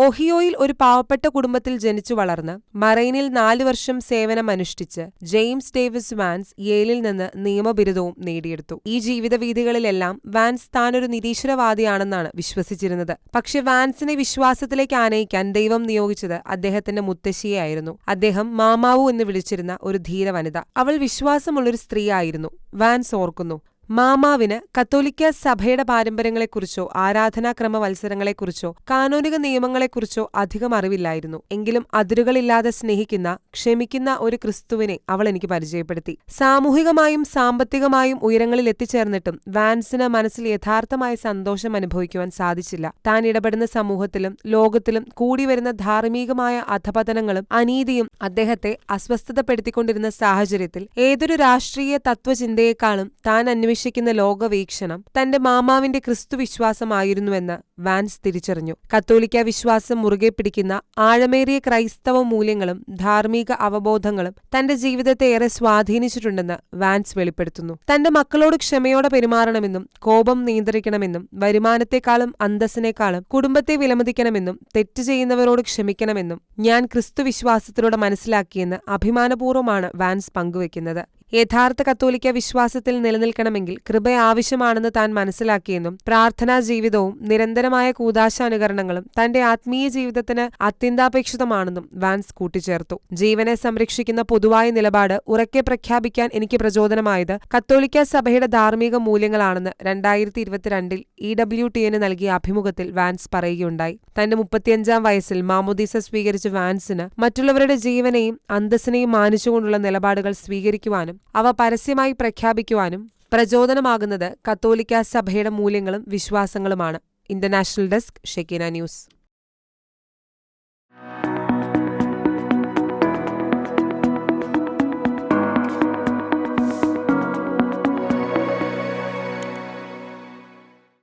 ഓഹിയോയിൽ ഒരു പാവപ്പെട്ട കുടുംബത്തിൽ ജനിച്ചു വളർന്ന് മറൈനിൽ നാല് വർഷം സേവനമനുഷ്ഠിച്ച് ജെയിംസ് ഡേവിസ് വാൻസ് യേലിൽ നിന്ന് നിയമബിരുദവും നേടിയെടുത്തു. ഈ ജീവിതവീഥികളിലെല്ലാം വാൻസ് താനൊരു നിരീശ്വരവാദിയാണെന്നാണ് വിശ്വസിച്ചിരുന്നത്. പക്ഷെ വാൻസിനെ വിശ്വാസത്തിലേക്ക് ആനയിക്കാൻ ദൈവം നിയോഗിച്ചത് അദ്ദേഹത്തിന്റെ മുത്തശ്ശിയായിരുന്നു അദ്ദേഹം മാമാവു എന്ന് വിളിച്ചിരുന്ന ഒരു ധീര വനിത അവൾ വിശ്വാസമുള്ളൊരു സ്ത്രീയായിരുന്നു. വാൻസ് ഓർക്കുന്നു മാമാവിന് കത്തോലിക്ക സഭയുടെ പാരമ്പര്യങ്ങളെക്കുറിച്ചോ ആരാധനാക്രമ മത്സരങ്ങളെക്കുറിച്ചോ കാനോനിക നിയമങ്ങളെക്കുറിച്ചോ അധികം അറിവില്ലായിരുന്നു. എങ്കിലും അതിരുകളില്ലാതെ സ്നേഹിക്കുന്ന ക്ഷമിക്കുന്ന ഒരു ക്രിസ്തുവിനെ അവൾ എനിക്ക് പരിചയപ്പെടുത്തി. സാമൂഹികമായും സാമ്പത്തികമായും ഉയരങ്ങളിൽ എത്തിച്ചേർന്നിട്ടും വാൻസിന് മനസ്സിൽ യഥാർത്ഥമായ സന്തോഷം അനുഭവിക്കുവാൻ സാധിച്ചില്ല. താൻ ഇടപെടുന്ന സമൂഹത്തിലും ലോകത്തിലും കൂടിവരുന്ന ധാർമ്മികമായ അധപതനങ്ങളും അനീതിയും അദ്ദേഹത്തെ അസ്വസ്ഥതപ്പെടുത്തിക്കൊണ്ടിരുന്ന സാഹചര്യത്തിൽ ഏതൊരു രാഷ്ട്രീയ തത്വചിന്തയെക്കാളും താൻ അന്വേഷിക്കുന്ന ലോകവീക്ഷണം തന്റെ മാമാവിന്റെ ക്രിസ്തുവിശ്വാസമായിരുന്നുവെന്ന് വാൻസ് തിരിച്ചറിഞ്ഞു. കത്തോലിക്ക വിശ്വാസം മുറുകെ പിടിക്കുന്ന ആഴമേറിയ ക്രൈസ്തവ മൂല്യങ്ങളും ധാർമ്മിക അവബോധങ്ങളും തന്റെ ജീവിതത്തെ ഏറെ സ്വാധീനിച്ചിട്ടുണ്ടെന്ന് വാൻസ് വെളിപ്പെടുത്തുന്നു. തന്റെ മക്കളോട് ക്ഷമയോടെ പെരുമാറണമെന്നും കോപം നിയന്ത്രിക്കണമെന്നും വരുമാനത്തെക്കാളും അന്തസ്സിനേക്കാളും കുടുംബത്തെ വിലമതിക്കണമെന്നും തെറ്റ് ചെയ്യുന്നവരോട് ക്ഷമിക്കണമെന്നും ഞാൻ ക്രിസ്തുവിശ്വാസത്തിലൂടെ മനസ്സിലാക്കിയെന്ന് അഭിമാനപൂർവമാണ് വാൻസ് പങ്കുവെക്കുന്നത്. യഥാർത്ഥ കത്തോലിക്ക വിശ്വാസത്തിൽ നിലനിൽക്കണമെങ്കിൽ കൃപ ആവശ്യമാണെന്ന് താൻ മനസ്സിലാക്കിയെന്നും പ്രാർത്ഥനാ ജീവിതവും നിരന്തരമായ കൂതാശാനുകരണങ്ങളും തന്റെ ആത്മീയ ജീവിതത്തിന് അത്യന്താപേക്ഷിതമാണെന്നും വാൻസ് കൂട്ടിച്ചേർത്തു. ജീവനെ സംരക്ഷിക്കുന്ന പൊതുവായ നിലപാട് ഉറക്കെ പ്രഖ്യാപിക്കാൻ എനിക്ക് പ്രചോദനമായത് കത്തോലിക്ക സഭയുടെ ധാർമ്മിക മൂല്യങ്ങളാണെന്ന് രണ്ടായിരത്തി ഇരുപത്തിരണ്ടിൽ ഇ ഡബ്ല്യു ടി എന് നൽകിയ അഭിമുഖത്തിൽ വാൻസ് പറയുകയുണ്ടായി. തന്റെ മുപ്പത്തിയഞ്ചാം വയസ്സിൽ മാമോദീസ സ്വീകരിച്ച വാൻസിന് മറ്റുള്ളവരുടെ ജീവനെയും അന്തസ്സിനെയും മാനിച്ചുകൊണ്ടുള്ള നിലപാടുകൾ സ്വീകരിക്കുവാനും അവ പരസ്യമായി പ്രഖ്യാപിക്കുവാനും പ്രചോദനമാകുന്നത് കത്തോലിക്ക സഭയുടെ മൂല്യങ്ങളും വിശ്വാസങ്ങളുമാണ്. International desk Shekinah news.